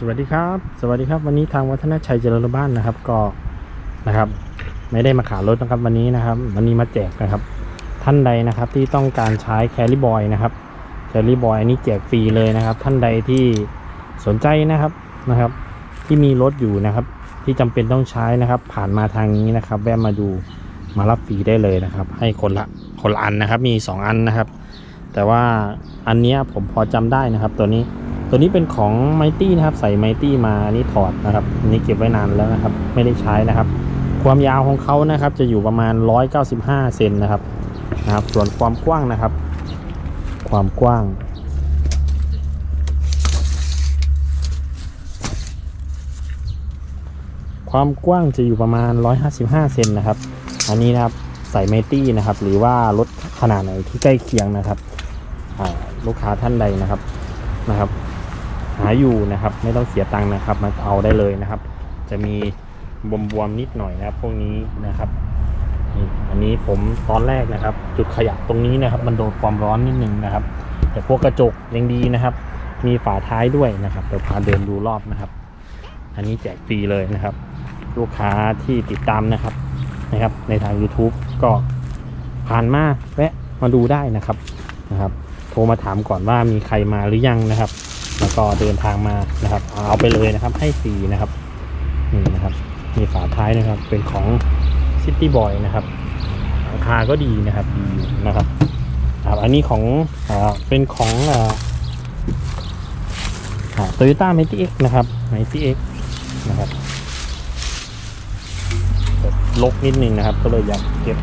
สวัสดีครับ สวัสดีครับ วันนี้ทางวัฒนชัยเจริญบ้านนะครับ ก็นะครับ ไม่ได้มาขายรถนะครับ วันนี้นะครับ วันนี้มาแจกนะครับ ท่านใดนะครับที่ต้องการใช้แคลิบอยนะครับแคลิบอยอันนี้แจกฟรีเลยนะครับ ท่านใดที่สนใจนะครับนะครับ ที่มีรถอยู่นะครับ ที่จำเป็นต้องใช้นะครับ ผ่านมาทางนี้นะครับ แวะมาดูมารับฟรีได้เลยนะครับ ให้คนละคนละอันนะครับ มีสองอันนะครับ แต่ว่าอันนี้ผมพอจำได้นะครับ ตัวนี้ ตัวนี้เป็นของไมตี้นะครับ ใส่ไมตี้มาอันนี้ถอดนะครับอันนี้เก็บไว้นานแล้วนะครับ ไม่ได้ใช้นะครับ ความยาวของเขานะครับ จะอยู่ประมาณ 195เซนนะครับนะครับ ส่วนความกว้างนะครับ ความกว้างความกว้างจะอยู่ประมาณ 155 เซนนะครับ อันนี้นะครับใส่ไมตี้นะครับ หรือว่ารถขนาดไหนที่ใกล้เคียงนะครับลูกค้าท่านใดนะครับนะครับ หาอยู่นะครับ ไม่ต้องเสียตังค์นะครับ มาเอาได้เลยนะครับ จะมีบวมๆนิดหน่อยนะครับ พวกนี้นะครับอันนี้ผมตอนแรกนะครับ จุดขยับตรงนี้นะครับ มันโดนความร้อนนิดนึงนะครับ แต่พวกกระจกยังดีนะครับ มีฝาท้ายด้วยนะครับเดี๋ยวพาเดินดูรอบนะครับ อันนี้แจกฟรีเลยนะครับ ลูกค้าที่ติดตามนะครับนะครับ ในทาง YouTube ก็ผ่านมาแวะมาดูได้นะครับนะครับ โทรมาถามก่อนว่ามีใครมาหรือยังนะครับ แล้วก็เดินทางมานะครับ เอาไปเลยนะครับให้ฟรีนะครับนี่นะครับ มีฝาท้ายนะครับ เป็นของ City Boy นะครับราคาก็ดีนะครับดีนะครับครับอันนี้ของอเป็นของโตโยต้าไมตี้เอ็กนะครับไมตี้เอ็กนะครับแบบลกนิดนึงนะครับ ก็เลยอยากเก็บ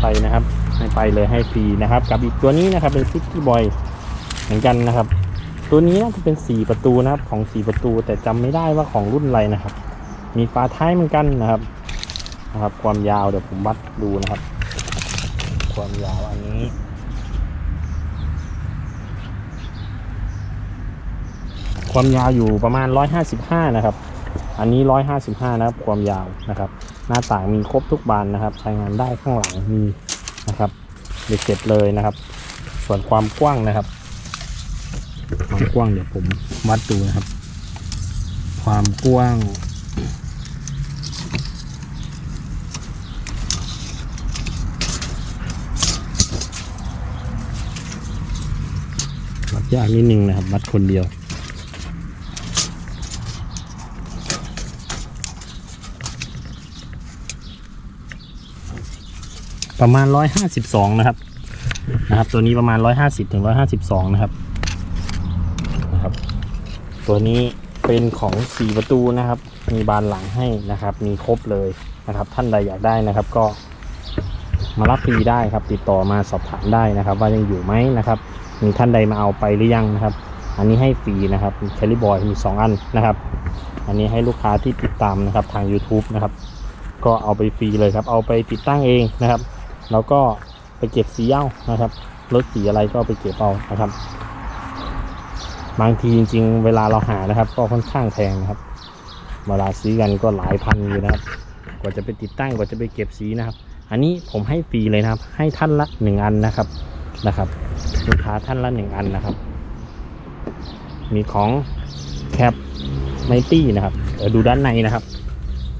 ไปนะครับ ให้ไปเลยให้ฟรีนะครับ กับอีกตัวนี้นะครับเป็น City Boy เหมือนกันนะครับ ตัวนี้น่าจะเป็น4ประตูนะครับของ4ประตู แต่จำไม่ได้ว่าของรุ่นอะไรนะครับ มีฝาท้ายเหมือนกันนะครับนะครับ ความยาวเดี๋ยวผมวัดดูนะครับ ความยาวอันนี้ความยาวอยู่ประมาณ 155 นะครับ อันนี้ 155 นะครับ ความยาวนะครับ หน้าต่างมีครบทุกบานนะครับ ใช้งานได้ข้างหลังมีนะครับเด็กเสร็จเลยนะครับ ส่วนความกว้างนะครับ ความกว้างเดี๋ยวผมวัดดูนะครับ ความกว้าง วัดยากนิดนึงนะครับ วัดคนเดียวประมาณ 152 นะครับ นะครับ ตัวนี้ประมาณ 150 ถึง 152 นะครับนะครับ ตัวนี้เป็นของ4ประตูนะครับ มีบานหลังให้นะครับ มีครบเลยนะครับ ท่านใดอยากได้นะครับ ก็มารับฟรีได้ครับ ติดต่อมาสอบถามได้นะครับ ว่ายังอยู่ไหมนะครับ มีท่านใดมาเอาไปหรือยังนะครับ อันนี้ให้ฟรีนะครับแคลิบอยมี 2 อันนะครับ อันนี้ให้ลูกค้าที่ติดตามนะครับทาง YouTube นะครับ ก็เอาไปฟรีเลยครับ เอาไปติดตั้งเองนะครับ แล้วก็ไปเก็บสีเอานะครับรถสีอะไรก็ไปเก็บเอานะครับ บางทีจริง ๆ เวลาเราหานะครับ ก็ค่อนข้างแพงนะครับเวลาซื้อกันก็หลายพันอยู่นะครับ กว่าจะไปติดตั้งกว่าจะไปเก็บสีนะครับ อันนี้ผมให้ฟรีเลยนะครับ ให้ท่านละหนึ่งอันนะครับนะครับลูกค้าท่านละหนึ่งอันนะครับ มีของแคปไมตี้นะครับเดี๋ยวดูด้านในนะครับ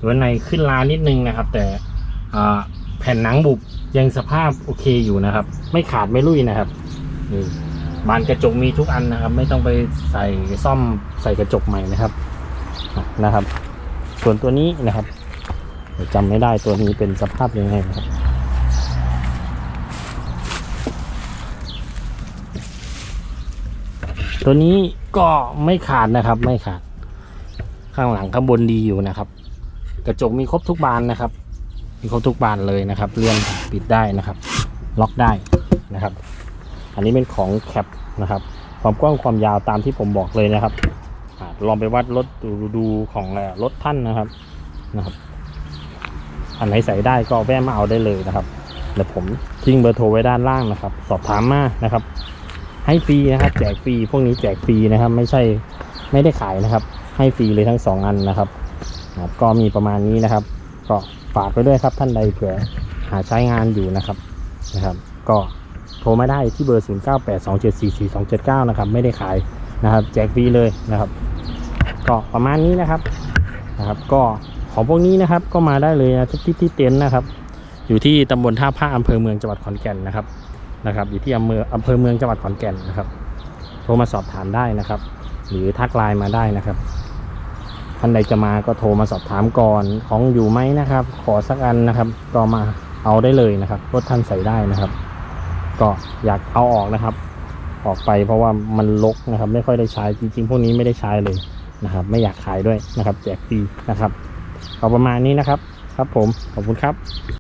ด้านในขึ้นลานิดนึงนะครับ แต่แผ่นหนังบุบยังสภาพโอเคอยู่นะครับ ไม่ขาดไม่ลุยนะครับนี่ บานกระจกมีทุกอันนะครับ ไม่ต้องไปใส่ซ่อมใส่กระจกใหม่นะครับนะครับ ส่วนตัวนี้นะครับเดี๋ยวจำไม่ได้ตัวนี้เป็นสภาพยังไงนะครับตัวนี้ก็ไม่ขาดนะครับ ไม่ขาด ข้างหลังข้างบนดีอยู่นะครับ กระจกมีครบทุกบานนะครับ มีครบทุกบานเลยนะครับเลื่อนปิดได้นะครับ ล็อกได้นะครับ อันนี้เป็นของแคปนะครับ ความกว้างความยาวตามที่ผมบอกเลยนะครับอลองไปวัดรถดูดูของรถท่านนะครับนะครับ อันไหนใส่ได้ก็แวะมาเอาได้เลยนะครับเดี๋ยวผมทิ้งเบอร์โทรไว้ด้านล่างนะครับ สอบถามมานะครับ ให้ฟรีนะครับ แจกฟรีพวกนี้แจกฟรีนะครับ ไม่ใช่ไม่ได้ขายนะครับ ให้ฟรีเลยทั้งสองอันนะครับครับก็มีประมาณนี้นะครับ ก็ฝากไว้ด้วยครับท่านใดเผื่อหาใช้งานอยู่นะครับนะครับ ก็ โทรมาได้ที่เบอร์ 0982744279 นะครับ ไม่ได้ขายนะครับ แจกฟรีเลยนะครับก็ประมาณนี้นะครับนะครับ ก็ของพวกนี้นะครับก็มาได้เลยนะที่ที่ที่เต็นท์นะครับ อยู่ที่ตำบลท่าพระอำเภอเมืองจังหวัดขอนแก่นนะครับนะครับ อยู่ที่อำเภออำเภอเมืองจังหวัดขอนแก่นนะครับ โทรมาสอบถามได้นะครับ หรือทักไลน์มาได้นะครับท่านใดจะมาก็โทรมาสอบถามก่อนของอยู่ไหมนะครับ ขอสักอันนะครับ ก็มาเอาได้เลยนะครับรถท่านใส่ได้นะครับ ก็อยากเอาออกนะครับ ออกไปเพราะว่ามันลกนะครับ ไม่ค่อยได้ใช้จริงๆพวกนี้ไม่ได้ใช้เลยนะครับ ไม่อยากขายด้วยนะครับ แจกฟรีนะครับเอาประมาณนี้นะครับ ครับผมขอบคุณครับ